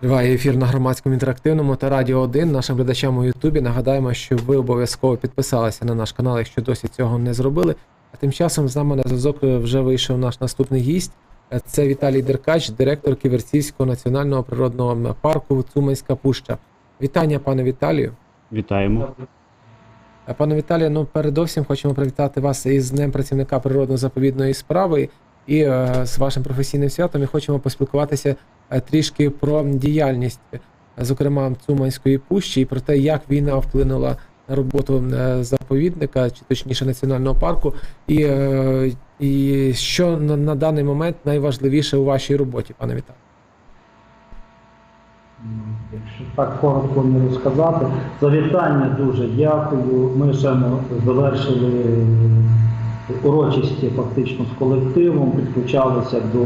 Триває ефір на громадському інтерактивному та радіо 1. Нашим глядачам у Ютубі нагадаємо, що ви обов'язково підписалися на наш канал, якщо досі цього не зробили. А тим часом з нами на зв'язок вже вийшов наш наступний гість. Це Віталій Деркач, директор Ківерцівського національного природного парку Цуманська Пуща. Вітання, пане Віталію. Вітаємо. Пане Віталію, ну передовсім хочемо привітати вас із Днем працівника природно-заповідної справи і е, з вашим професійним святом. І хочемо поспілкуватися е, трішки про діяльність, зокрема Цуманської пущі, і про те, як війна вплинула на роботу е, заповідника, чи точніше національного парку, і, і що на, на даний момент найважливіше у вашій роботі, пане Віталію. Якщо так коротко не розказати, за вітання дуже дякую. Ми ще завершили урочисті фактично з колективом, підключалися до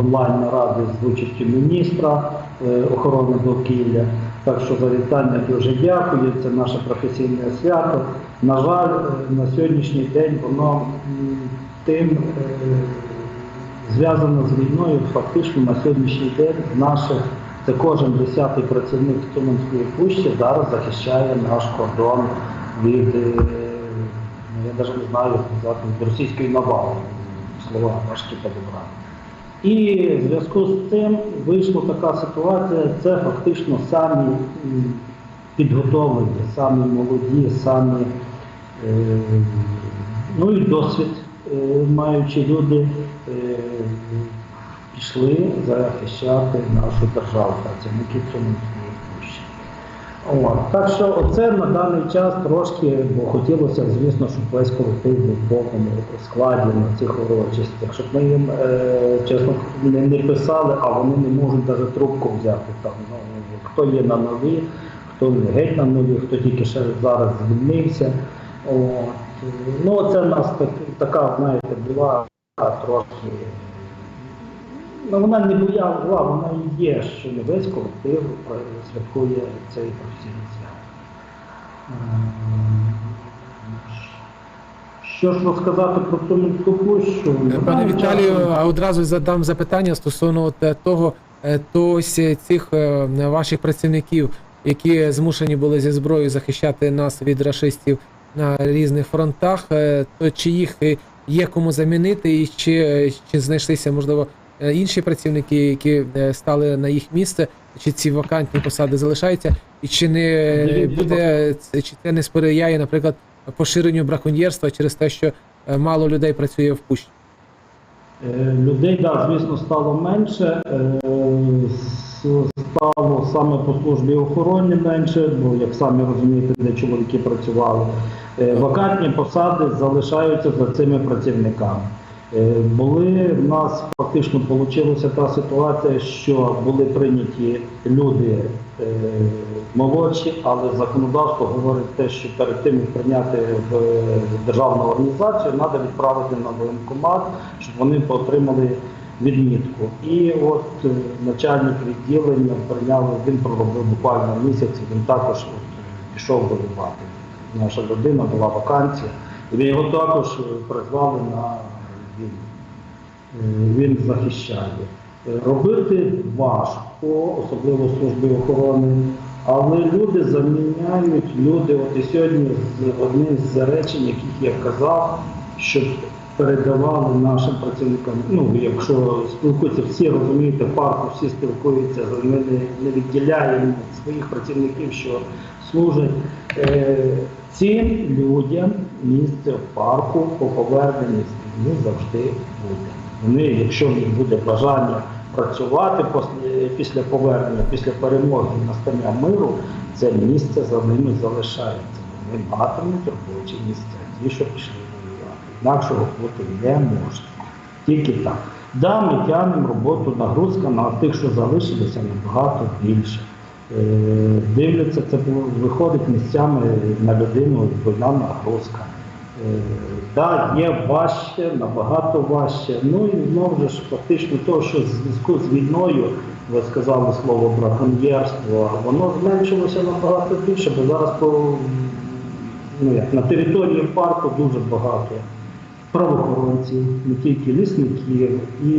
онлайн-наради з участю міністра е, охорони довкілля. Так що за вітання дуже дякую. Це наше професійне свято. На жаль, е, на сьогоднішній день воно тим е, зв'язано з війною. Фактично на сьогоднішній день наших це кожен десятий працівник Туманської пущі зараз захищає наш кордон від, навіть не знаю, як сказати, від російської навали. Слова важкі підібрати. І в зв'язку з цим вийшла така ситуація, це фактично самі підготовлені, самі молоді, самі е, ну і досвід е, маючи люди е, пішли захищати нашу державу, працівники пущі. Так що оце на даний час трошки, бо хотілося, звісно, щоб весь колектив був в повному складі на цих урочистях, щоб ми їм, е, чесно, не, не писали, а вони не можуть навіть трубку взяти. Там, ну, хто є на нові, хто не геть на нові, хто тільки ще зараз звільнився. От. Ну, це в нас так, така, знаєте, була трохи. Ну, вона не була, була, вона і є, що весь колектив святкує цей професійний свят. Ем, Що ж розказати про Туманську пущу? Е, Пане Віталію, а одразу задам запитання стосовно е, того, е, то е, цих ваших працівників, які змушені були зі зброєю захищати нас від рашистів на різних фронтах, то чи їх є кому замінити, і чи, чи знайшлися, можливо, інші працівники, які е, стали на їх місце, чи ці вакантні посади залишаються, і чи не е, буде чи це не сприяє, наприклад, поширенню браконьєрства через те, що е, мало людей працює в пущі? Е, Людей, да, звісно, стало менше. Е, Стало саме по службі охорони менше, бо, як самі розумієте, де чоловіки працювали. Е, Вакантні посади залишаються за цими працівниками. Е, Були в нас фактично вийшла та ситуація, що були прийняті люди е, молодші, але законодавство говорить те, що перед тим як прийняти в е, державну організацію, треба відправити на воєнкомат, щоб вони отримали відмітку. І от начальник відділення прийняв, він проробив буквально місяць, він також пішов воювати. Наша людина була вакансія, і ми його також призвали на війну. Е, Він захищає. Е, Робити важко, особливо в службі охорони, але люди заміняють люди. От і сьогодні одне з речень, яких я казав, щоб передавали нашим працівникам. Ну, якщо спілкуються, всі розумієте, парку всі спілкуються, ми не відділяємо своїх працівників, що служать. Е, Цим людям місце в парку по поверненні з війни завжди буде. Вони, якщо в них буде бажання працювати після, після повернення, після перемоги настання миру, це місце за ними залишається. Вони матимуть робочі місця, ті, що пішли воювати. Інакшого бути не може. Тільки так. Да, ми тягнемо роботу, нагрузка на тих, що залишилися, набагато більше. Е, Дивляться, це виходить місцями на людину двойна нагрузка. Е, Да, є важче, набагато важче. Ну і знову ж фактично того, що в зв'язку з війною, ви сказали слово браконьєрство, воно зменшилося набагато більше, бо зараз по, ну, як, на території парку дуже багато правоохоронців, не тільки лісників, і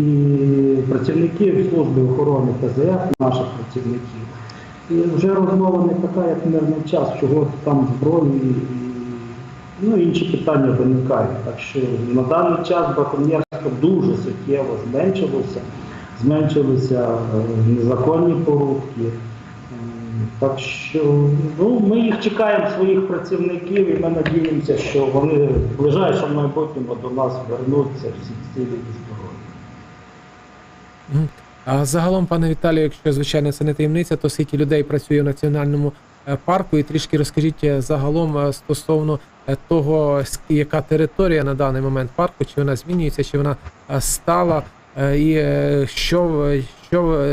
працівників служби охорони ТЗФ, наших працівників. І вже розмова не така, як мирний час, чого там зброю і, ну, інші питання виникають. Так що на даний час браконьєрство дуже суттєво зменшилося, зменшилися е, незаконні порубки. Так що ну, ми їх чекаємо, своїх працівників, і ми надіємося, що вони в ближайшому майбутньому до нас вернуться всі цілі і здорові. А загалом, пане Віталію, якщо звичайно це не таємниця, то скільки людей працює в національному е, парку, і трішки розкажіть е, загалом е, стосовно того, яка територія на даний момент парку, чи вона змінюється, чи вона стала, і що, що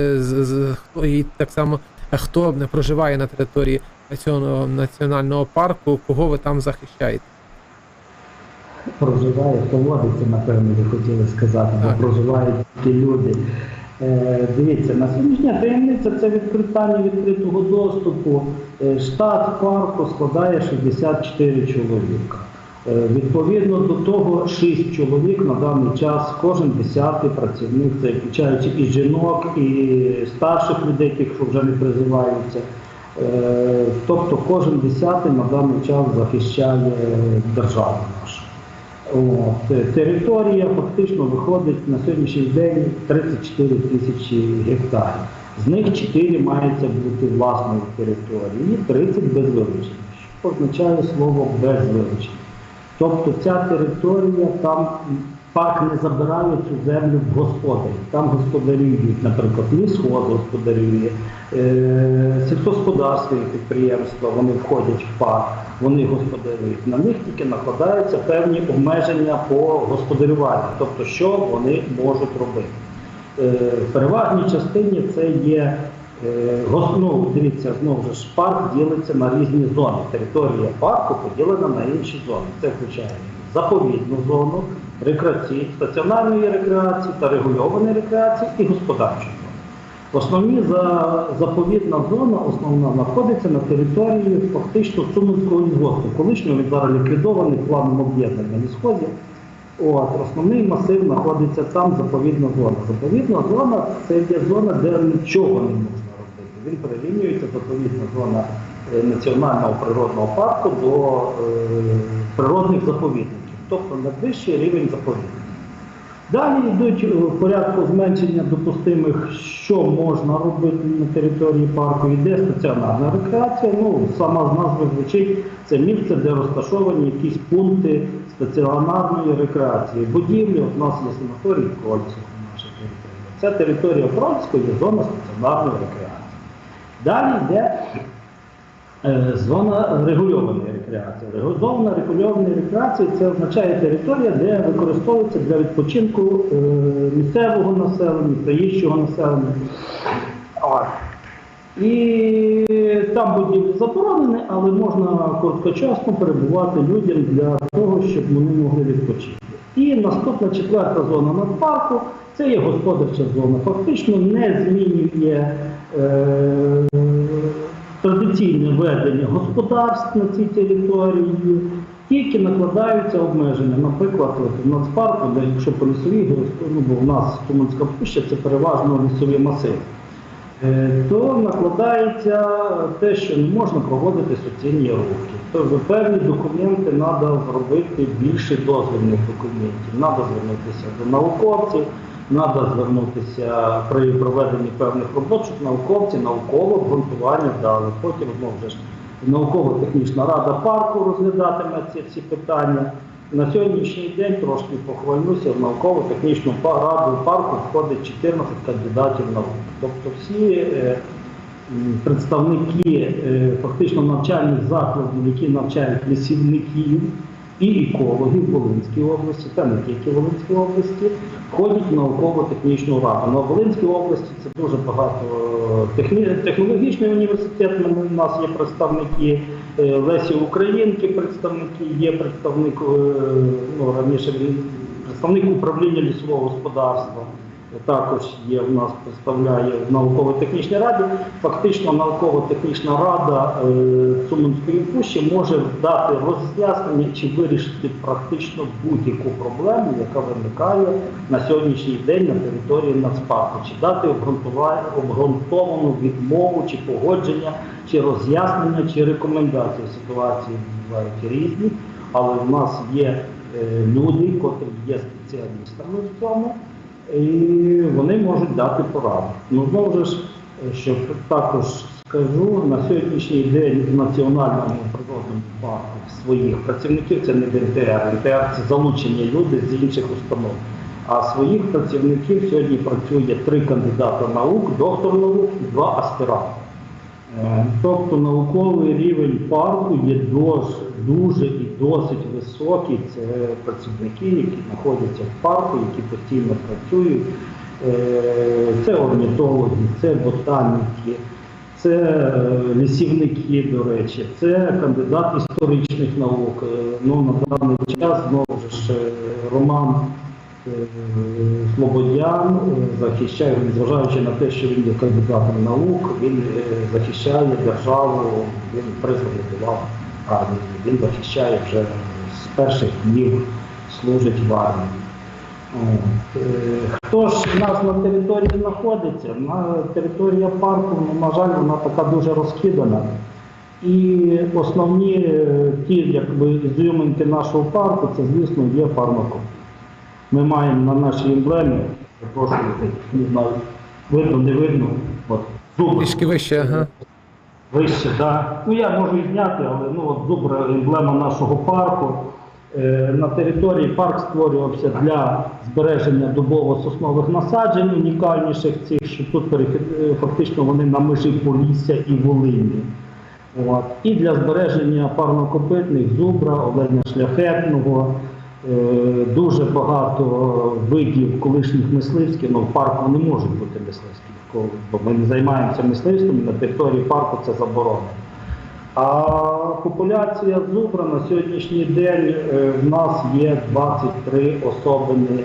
і так само хто не проживає на території цього національного парку, кого ви там захищаєте? проживає, поводиться, напевно, ви хотіли сказати, бо проживають ті люди. Е, дивіться, на сьогоднішній день таємниця це відкриття відкритого доступу. Е, штат парку складає 64 чоловіка. Е, відповідно до того, 6 чоловік на даний час, кожен десятий працівник, це включаючи і жінок, і старших людей, тих, що вже не призиваються. Тобто кожен десятий на даний час захищає державу нашу. Територія фактично виходить на сьогоднішній день 34 тисячі гектарів. З них 4 мається бути власною територією, і 30 без що означає слово без. Тобто ця територія, там парк не забирає цю землю в господарі. Там господарюють, наприклад, лісхоз господарює, е, сільськогосподарські підприємства, вони входять в парк, вони господарюють. На них тільки накладаються певні обмеження по господарюванню, тобто що вони можуть робити. Е, В переважній частині це є е, ну, дивіться, знову ж парк ділиться на різні зони. Територія парку поділена на інші зони. Це включає заповідну зону, рекреаційну, стаціонарної рекреації та регульованої рекреації і господарчу зону. Основні за, заповідна зона основна знаходиться на території фактично Суминського лісгоспу. Колишнього він зараз ліквідований планом об'єднання лісхозів. От, основний масив знаходиться там, заповідна зона. Заповідна зона це є зона, де нічого не можна робити. Він перерівнюється заповідна зона е, національного природного парку до е, природних заповідників, тобто найвищий рівень заповідників. Далі йдуть е, в порядку зменшення допустимих, що можна робити на території парку. Йде стаціонарна рекреація. Ну, сама з назви звучить, це місце, де розташовані якісь пункти стаціонарної рекреації. Будівлі, от у нас є санаторій Кольців, наша територія. Це територія Бродської, є зона стаціонарної рекреації. Далі йде Зона регульованої рекреації. Регульована регульованої рекреації це означає територія, де використовується для відпочинку е, місцевого населення, приїжджого населення. І там будівлі заборонені, але можна короткочасно перебувати людям для того, щоб вони могли відпочити. І наступна четверта зона надпарку це є господарча зона. Фактично не змінює е, традиційне ведення господарств на цій території, тільки накладаються обмеження. Наприклад, в нацпарку, де якщо по лісовій, ну, бо в нас Туманська пуща це переважно лісові масиви. Е, то накладається те, що не можна проводити суцільні рухи. Тобто певні документи треба зробити більше дозвільних документів. Треба звернутися до науковців, треба звернутися при проведенні певних робот, щоб науковці науково обґрунтування дали. Потім знову ж науково-технічна рада парку розглядатиме ці всі питання. На сьогоднішній день трошки похвалюся, в науково-технічну раду парку входить 14 кандидатів наук. Тобто всі е, представники е, фактично навчальних закладів, які навчають лісівників і екологи в Волинській області, та не тільки в Волинській області, входять в науково-технічну раду. На Волинській області це дуже багато е, техні- технологічний університет. У нас є представники е, Лесі Українки, представники, є представник е, ну, раніше представник управління лісового господарства. Також є в нас представляє в науково-технічній раді. Фактично, науково-технічна рада е, пущі може дати роз'яснення чи вирішити практично будь-яку проблему, яка виникає на сьогоднішній день на території нацпарку, чи дати обґрунтовану відмову, чи погодження, чи роз'яснення, чи рекомендації. Ситуації бувають різні, але в нас є е, люди, котрі є спеціалістами в цьому, і вони можуть дати пораду. Ну знову ж, що також скажу, на сьогоднішній день в національному природному парку своїх працівників це не ДНТР, ДНТР це залучені люди з інших установ. А своїх працівників сьогодні працює три кандидата наук, доктор наук і два аспіранти. Е, Тобто науковий рівень парку є дос- дуже і досить високий. Це працівники, які знаходяться в парку, які постійно працюють. Е, Це орнітологи, це ботаніки, це е, лісівники, до речі, це кандидат історичних наук. Е, Ну, на даний час знову ж Роман Слободян захищає, незважаючи на те, що він є кандидатом наук, він захищає державу, він призваний армії, він захищає вже з перших днів служить в армії. Е, Хто ж у нас на території знаходиться? На територія парку, ну, на жаль, вона така дуже розкидана. І основні е, ті якби, нашого парку, це, звісно, є фармакон. Ми маємо на нашій емблемі, прошу, не знаю, видно, не видно, от, зубр. Трішки вище, ага. Вище, так. Ну я можу і зняти, але ну, от зубр емблема нашого парку. Е, на території парк створювався для збереження дубово-соснових насаджень, унікальніших цих, що тут е, фактично вони на межі Полісся і Волині. От. І для збереження парнокопитних зубра, оленя шляхетного, е, дуже багато видів колишніх мисливських, ну в парку не можуть бути мисливські, бо ми не займаємося мисливством, на території парку це заборонено. А популяція зубра на сьогоднішній день е, в нас є 23 особини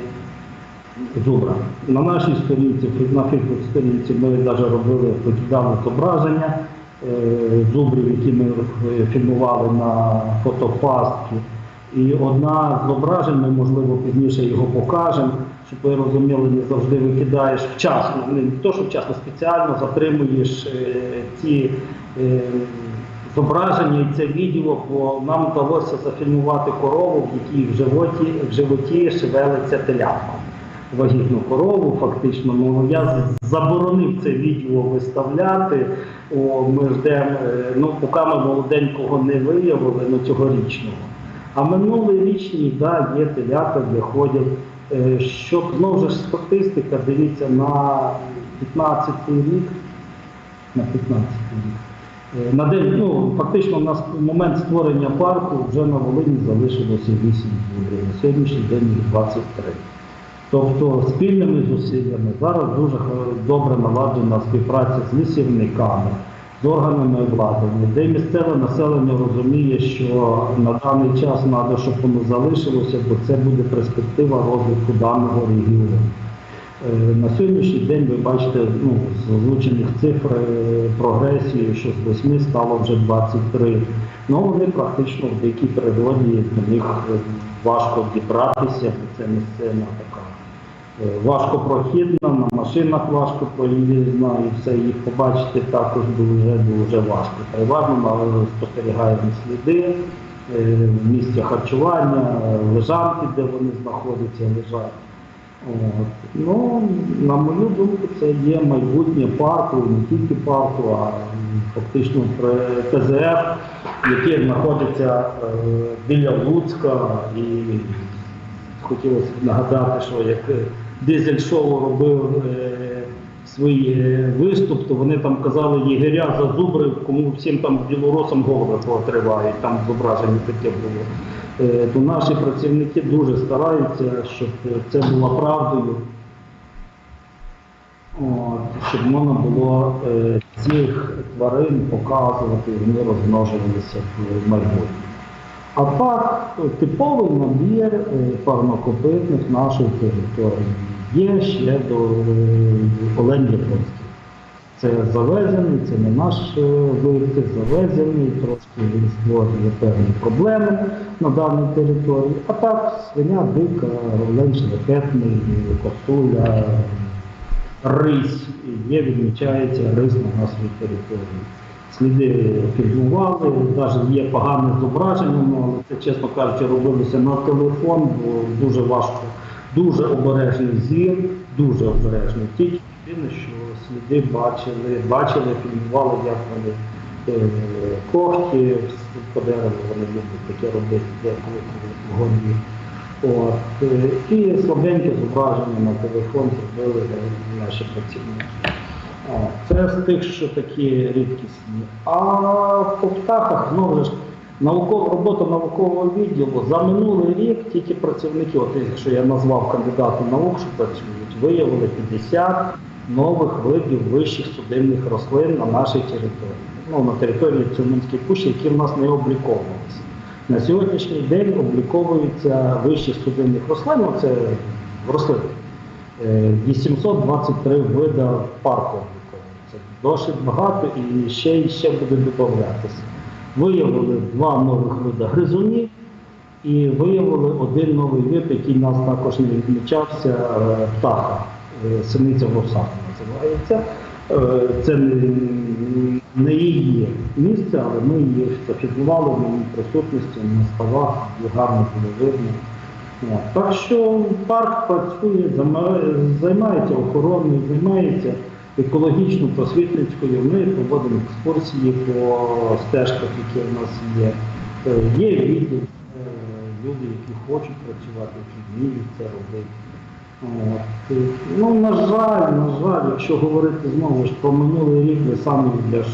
зубра. На нашій сторінці, на фейсбук-сторінці ми навіть робили покидали зображення е, зубрів, які ми е, фільмували на фотопастки. І одна з зображень, ми можливо пізніше його покажемо, щоб ви розуміли, не завжди викидаєш вчасно, не то, що вчасно, спеціально затримуєш е, ці е, зображення і це відео, бо нам вдалося зафільмувати корову, в якій в животі, в животі шевелиться телятко. Вагітну корову, фактично. Ну я заборонив це відео виставляти. О, ми ждемо, е, ну поки ми молоденького не виявили, ну цьогорічного. А минулий річні, да, є телята, де ходять. Е, Щоб знову ж статистика, дивіться, на 15 рік, на 15 рік. Е, На день, ну, фактично, на момент створення парку вже на Волині залишилося 8 зубрів. На сьогоднішній день їх 23. Тобто спільними зусиллями зараз дуже добре наладжена співпраця з лісівниками, з органами обладнання, де місцеве населення розуміє, що на даний час треба, щоб воно залишилося, бо це буде перспектива розвитку даного регіону. Е, На сьогоднішній день ви бачите ну, з озвучених цифр е, прогресію, що з 8 стало вже 23. Ну вони практично в дикій природі до них е, важко дібратися, це місцина така важкопрохідна, на машинах важко проїзна і все їх побачити також дуже дуже важко. Переважно ми спостерігаємо сліди е, в місці харчування, е, лежанки, де вони знаходяться, лежать. От. Ну, на мою думку, це є майбутнє парку, не тільки парку, а фактично ТЗФ, яке знаходиться е, біля Луцька. І хотілося б нагадати, що як е, дизель-шоу робив е, свій е, виступ, то вони там казали єгеря за зубри, кому всім там білорусам голови поотривають, там зображення таке було. Е, То наші працівники дуже стараються, щоб це було правдою, От, щоб можна було цих тварин показувати, вони розмножувалися в майбутньому. А так, типовий набір е, парнокопитних нашої території. є ще до е, Олень Японський. Це завезений, це не наш е, виртик, завезений, трошки він створює певні проблеми на даній території. А так, свиня, дика, олень шляхетний, косуля, рись. Є, відмічається рис на нашій території. Сліди фільмували, навіть є погане зображення, ну, але це, чесно кажучи, робилося на телефон, бо дуже важко, дуже обережний зір, дуже обережний. Тільки єдине, що сліди бачили, бачили, фільмували, як вони е, когті по дереву, вони люблять таке робити, коли в горі. От, е, і слабеньке зображення на телефон зробили е, наші працівники. Це з тих, що такі рідкісні. А по птахах знову ж наукова робота наукового відділу за минулий рік тільки працівники, от якщо я назвав кандидати наук, що працюють, виявили 50 нових видів вищих судинних рослин на нашій території. Ну, на території Цюминської пущі, які в нас не обліковувалися. На сьогоднішній день обліковуються вищі судинних рослин, ну, це рослини. Е, 823 вида парку. Досить багато і ще, і ще буде додатися. Виявили два нових вида гризунів і виявили один новий вид, який нас також не відмічався, е, птаха. Е, Синиця вовсака називається. Е, Це не- її місце, але ми її зафіксували в її присутності на ставах, гарно було видно. Так що парк працює, займається охороною, займається екологічно-просвітницькою. Ми проводимо екскурсії по стежках, які в нас є. Е, Є відділ, е, люди, які хочуть працювати, які вміють це робити. Е, Ну, на жаль, на жаль, якщо говорити знову ж про минулий рік, ви самі для ж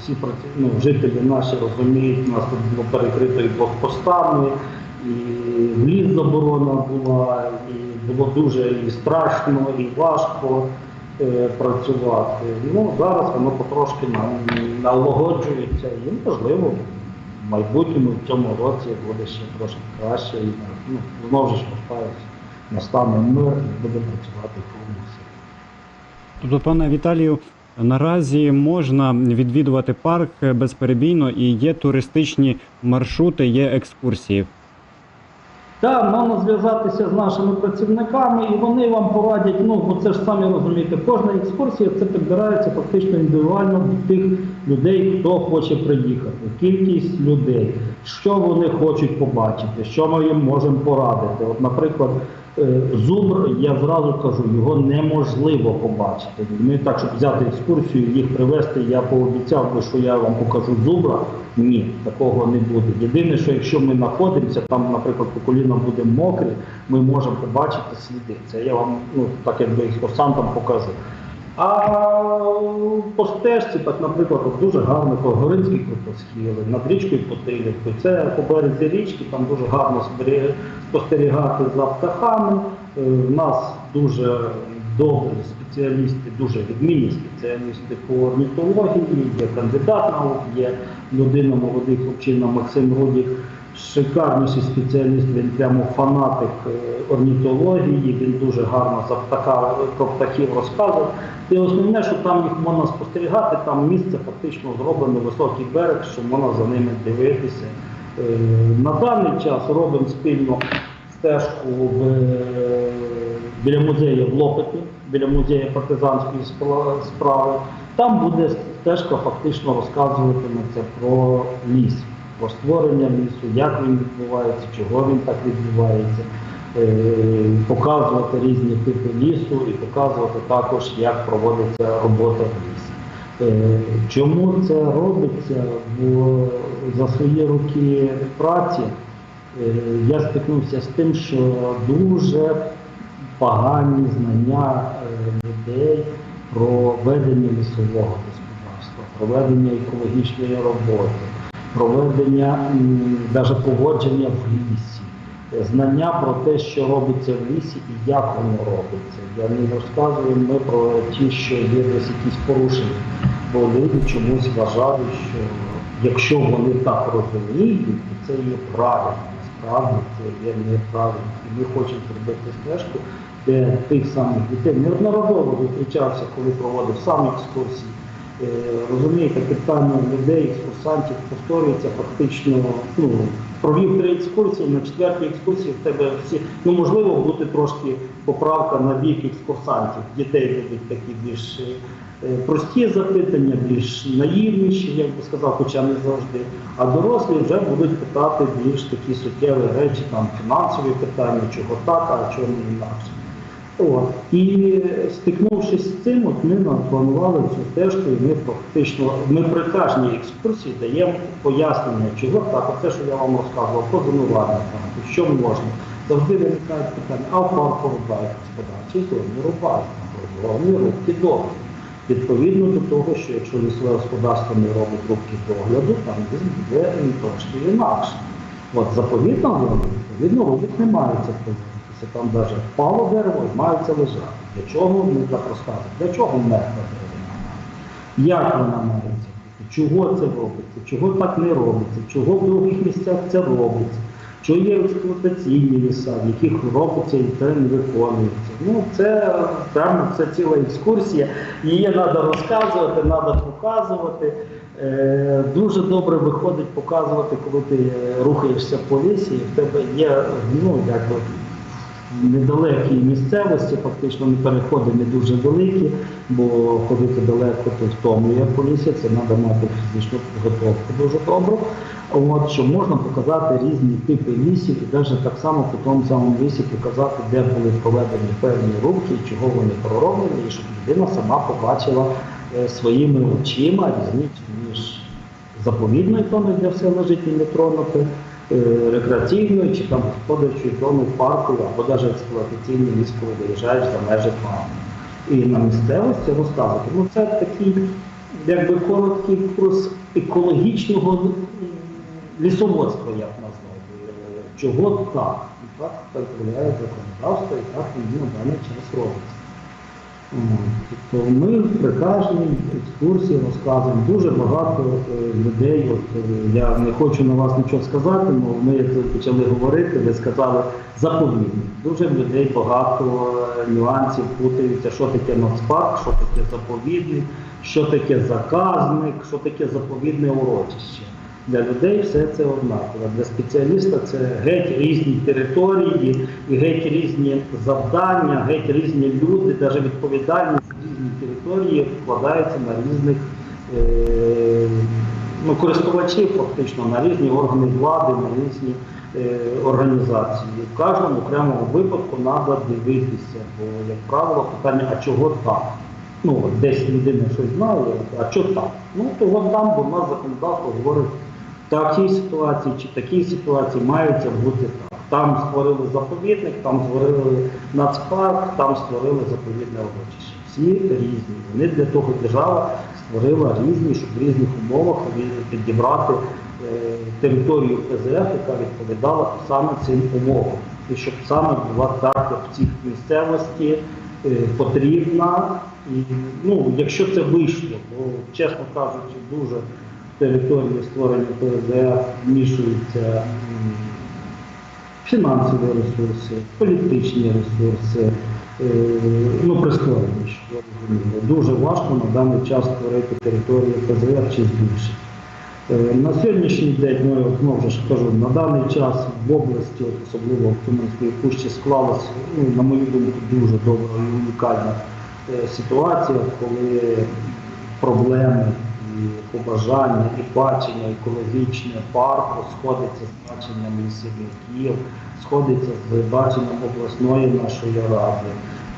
всі ну, жителі наші розуміють, нас тут було перекрито і блокпостами, і в ліс заборона була, і було дуже і страшно, і важко працювати. Ну, зараз воно потрошки налагоджується і, можливо, в майбутньому в цьому році буде ще трошки краще. І, ну, знову ж повторюсь, настане мир і буде працювати силі. Тобто, пане Віталію, наразі можна відвідувати парк безперебійно і є туристичні маршрути, є екскурсії. Так, можна зв'язатися з нашими працівниками, і вони вам порадять. Ну, бо це ж самі розумієте, кожна екскурсія це підбирається фактично індивідуально від тих людей, хто хоче приїхати. Кількість людей, що вони хочуть побачити, що ми їм можемо порадити. От, наприклад, зубр, я зразу кажу, його неможливо побачити. Ми так, щоб взяти екскурсію, їх привезти, я пообіцяв би, що я вам покажу зубра. Ні, такого не буде. Єдине, що якщо ми знаходимося, там, наприклад, по колінам буде мокрі, ми можемо побачити сліди. Це я вам, ну так якби екскурсантам покажу. А по стежці, так, наприклад, дуже гарно по Горинській крутосхили, над річкою Потилівкою. Це по березі річки, там дуже гарно спостерігати за птахами. Е, В нас дуже добрі спеціалісти, дуже відмінні спеціалісти по орнітології, є кандидат наук, є людина, молодий хлопчина Максим Рудік, шикарніший спеціаліст, він прямо фанатик е, орнітології, він дуже гарно за птака, про птахів розказує. І основне, що там їх можна спостерігати, там місце фактично зроблено високий берег, що можна за ними дивитися. Е, На даний час робимо спільно стежку в, е, біля музею в Лопеті, біля музею партизанської справи. Там буде стежка фактично розказуватиметься про ліс, про створення лісу, як він відбувається, чого він так відбувається, е, показувати різні типи лісу і показувати також, як проводиться робота в лісі. Е, Чому це робиться? Бо за свої роки праці е, я стикнувся з тим, що дуже погані знання людей про ведення лісового господарства, про ведення екологічної роботи, про ведення навіть поводження в лісі, знання про те, що робиться в лісі і як воно робиться. Я не розказую ми про ті, що є десь якісь порушення, бо люди чомусь вважають, що якщо вони так розуміють, то це є правильно. Насправді це є неправильно. І ми хочемо зробити стежку де тих самих дітей неодноразово зустрічався, коли проводив сам екскурсії. Е, Розумієте, питання людей, екскурсантів повторюється фактично. Ну, провів три екскурсії, на четвертій екскурсії в тебе всі. Ну, можливо, буде трошки поправка на вік екскурсантів. Дітей будуть такі більш е, прості запитання, більш наївніші, як би сказав, хоча не завжди. А дорослі вже будуть питати більш такі суттєві речі, там фінансові питання, чого так, а чого не інакше. От. І стикнувшись з цим, от ми планували цю стежку, і ми фактично ми при кожній екскурсії даємо пояснення, чого так, оце, що я вам розказував, зонування, що можна. Завжди виникають питання, а в парку рубають господарчі зоні рубають, головні рубки догляду. Відповідно до того, що якщо лісове господарство не робить рубки догляду, там буде трошки інакше. От заповідна зона, відповідно, рубок не мається проводитися. Там навіть впало дерево і мається лежати. Для чого ми так? Для чого мертва деревина? Як вона мається бути? Чого це робиться? Чого так не робиться? Чого в других місцях це робиться? Що є експлуатаційні ліса, в яких робиться і це не виконується. Ну, це прямо це ціла екскурсія. Її треба розказувати, треба показувати. Е, дуже добре виходить показувати, коли ти е, рухаєшся по лісі, і в тебе є ну, якби, недалекій місцевості, фактично не переходи не дуже великі, бо ходити далеко то втомлює по лісі, це треба мати фізичну підготовку дуже добру. От, що можна показати різні типи лісів, і навіть так само по тому самому лісі показати, де були проведені певні рубки, і чого вони пророблені, і щоб людина сама побачила е, своїми очима різницю між заповідною зоною, де все лежить і не тронути, рекреаційною чи там господарчою зоною парку, або навіть експлуатаційний ліс, коли виїжджаєш за межі парку. І на місцевості розказувати. Ну це такий, якби короткий курс екологічного лісоводства, я б назвав. Е, Чого так? І так контролює законодавство, і так воно на даний час робиться. Тобто ми при кожній екскурсії розказуємо дуже багато е, людей. От, е, я не хочу на вас нічого сказати, але ми як почали говорити, ви сказали заповідник. Дуже людей багато е, нюансів путаються, що таке нацпарк, що таке заповідник, що таке заказник, що таке заповідне урочище. Для людей все це однаково. Для спеціаліста це геть різні території і геть різні завдання, геть різні люди, навіть відповідальність різні території вкладається на різних е, ну, користувачів, фактично, на різні органи влади, на різні е, організації. В кожному окремому випадку треба дивитися, бо, як правило, питання, а чого так? Ну, десь людина щось знає, а що так? Ну, то от там, бо в нас законодавство говорить, такій ситуації чи такій ситуації мається бути так. Там створили заповідник, там створили нацпарк, там створили заповідне урочище. Всі різні. Вони для того держава створила різні, щоб в різних умовах підібрати е, територію ПЗФ, яка відповідала саме цим умовам. І щоб саме була так, в цій місцевості е, потрібна. І, ну, якщо це вийшло, бо, чесно кажучи, дуже території створення ПЗФ вмішуються фінансові ресурси, політичні ресурси, е, ну, прискорені, щоб ви розуміли. Дуже важко на даний час створити територію ПЗФ чи збільшити. Е, На сьогоднішній день, ну, я знову ж кажу, на даний час в області, особливо в Туманській пущі, склалася, ну, на мою думку, дуже добра і унікальна е, ситуація, коли проблеми і побажання, і бачення екологічне парку сходиться з баченням лісівників, сходиться з баченням обласної нашої ради.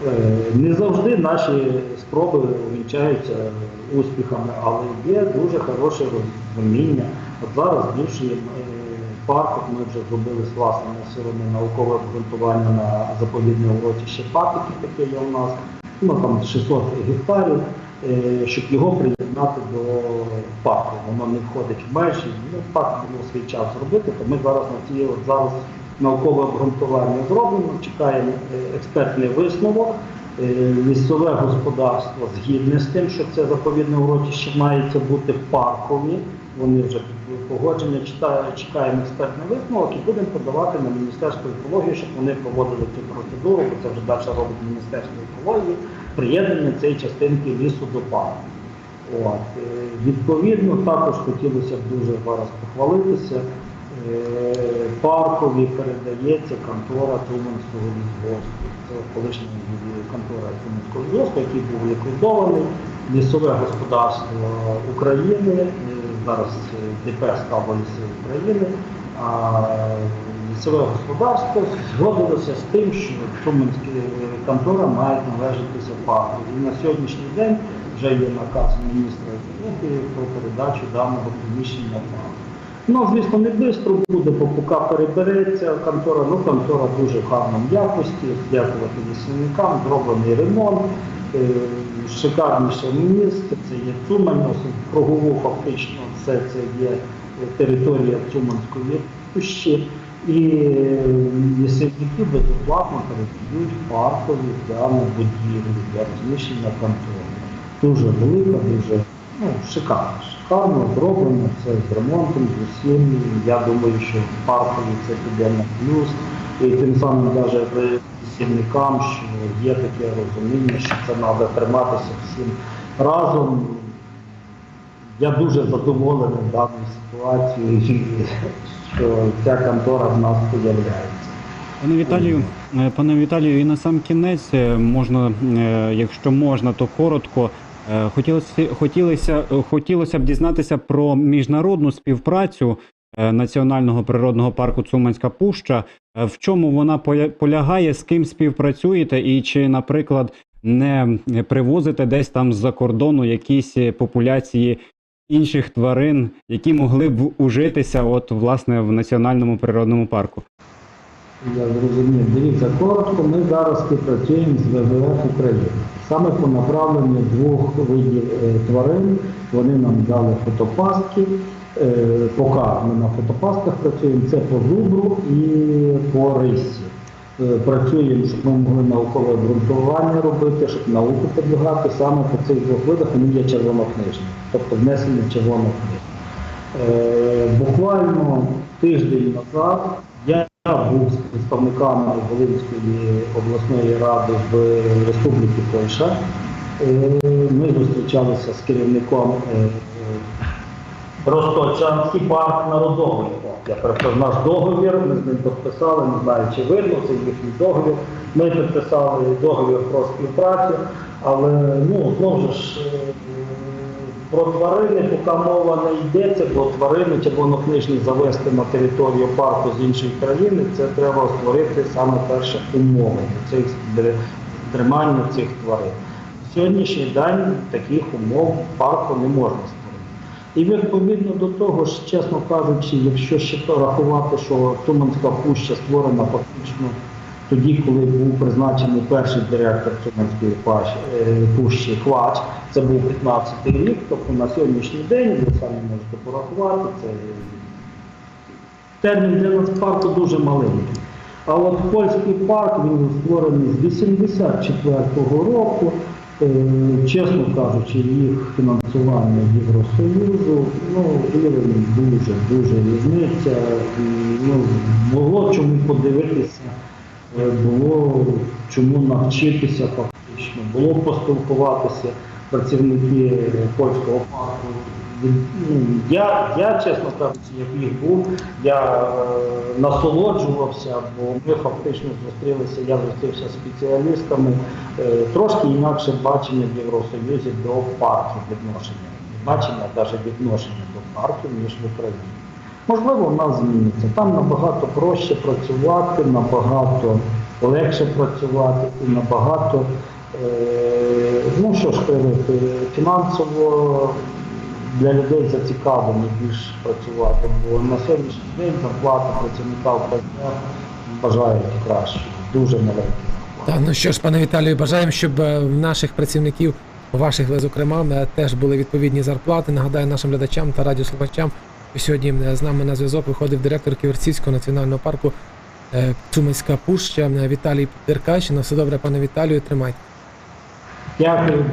Е, Не завжди наші спроби увінчаються успіхами, але є дуже хороше розуміння. От зараз збільшуємо е, парк, ми вже зробили з власними силами наукове обґрунтування на заповідне урочище Патики, таке є у нас, ну там 600 гектарів, щоб його приєднати до парку. Воно не входить в межі. Ну, так було свій час зробити, то ми зараз на цій от зараз наукове обґрунтування зроблено, чекаємо е, експертний висновок. Е, Лісове господарство згідне з тим, що це заповідне урочище мається бути в паркові. Вони вже погодження чекаємо експертний висновок і будемо подавати на Міністерство екології, щоб вони проводили цю процедуру, бо це вже далі робить Міністерство екології, приєднання цієї частинки лісу до парку. От. е, Відповідно, також хотілося б дуже зараз похвалитися. Е, Паркові передається контора Туманського лісгоспу. Це колишня контора Туманського лісгоспу, який був ліквідований. Лісове господарство України, е, зараз ДП стало ліси України, лісове господарство згодилося з тим, що Туманська контора має належатися парку. І на сьогоднішній день вже є наказ міністра економіки про передачу даного приміщення парку. Ну, звісно, не швидко буде, бо поки перебереться контора, ну контора дуже гарному якості, дякувати лісівникам, зроблений ремонт, е, шикарніше місце, це є ось кругову фактично все це є. Територія Цуманської пущі. І лісівники безоплатно передають паркові дану будівлю для розміщення контори. Дуже велика, дуже ну, шикарно. Шикарно зроблено, все з ремонтом, з усім. Я думаю, що паркові це піде на плюс. І тим самим навіть лісівникам, що є таке розуміння, що це треба триматися всім разом. Я дуже задоволений даною ситуацією, що ця контора в нас з'являється. Пане Віталію, е, пане Віталію, і на сам кінець е, можна, е, якщо можна, то коротко. Хотілося, хотілося, хотілося б дізнатися про міжнародну співпрацю Національного природного парку Цуманська Пуща. В чому вона полягає, з ким співпрацюєте, і чи, наприклад, не привозите десь там з-за кордону якісь популяції інших тварин, які могли б ужитися, от власне в національному природному парку? Я зрозумів. Дивіться, коротко, ми зараз співпрацюємо з ВВФ України. Саме по направленню двох видів е, тварин вони нам дали фотопастки. Е, поки ми на фотопастках працюємо, це по зубру і по рисі. Е, Працюємо, щоб ми могли наукове обґрунтування робити, щоб науку підлягати. Саме по цих двох видах вони є червонокнижні, тобто внесені в червону книгу. Е, Буквально тиждень назад я був з представниками Волинської обласної ради в Республіці Польща. Е, Ми зустрічалися з керівником Росточанський парк народовий. Я перепрошую, наш договір, ми з ним підписали, не знаю, чи видно, це їхній договір. Ми підписали договір про співпрацю, але ну, знову ж е, про тварини, поки мова не йдеться, бо тварини червонокнижні завести на територію парку з іншої країни, це треба створити саме перше умови цих тримання цих тварин. На сьогоднішній день таких умов парку не можна створити. І відповідно до того ж, чесно кажучи, якщо ще рахувати, що Туманська пуща створена фактично тоді, коли був призначений перший директор Туманської е, пущі Хвач, це був 15-й рік, тобто на сьогоднішній день, ви самі можете порахувати, це термін для нацпарку дуже маленький. А от польський парк він створений з 84-го року. Е, Чесно кажучи, їх фінансування Євросоюзу, ну, рівень дуже, дуже різниця. Ну, було чому подивитися, е, було чому навчитися фактично, було поспілкуватися працівники польського парку. Я, я, чесно кажучи, як їх був, я е, насолоджувався, бо ми фактично зустрілися, я зустрівся з спеціалістами, е, трошки інакше бачення в Євросоюзі до парків відношення. Бачення навіть відношення до парків, ніж в Україні. Можливо, в нас зміниться. Там набагато проще працювати, набагато легше працювати і набагато, е, ну що ж говорити, фінансово для людей зацікавлені більш працювати, бо на сьогоднішній день зарплата працівника УПЗ бажають краще, дуже маленькі. Так, ну що ж, пане Віталію, бажаємо, щоб е, в наших працівників, ваших, зокрема, е, теж були відповідні зарплати. Нагадаю нашим глядачам та радіослухачам, сьогодні е, з нами на зв'язок виходив директор Ківерцівського національного парку е, Цуманська Пуща е, Віталій Деркач. На все добре, пане Віталію, тримайте. Дякую.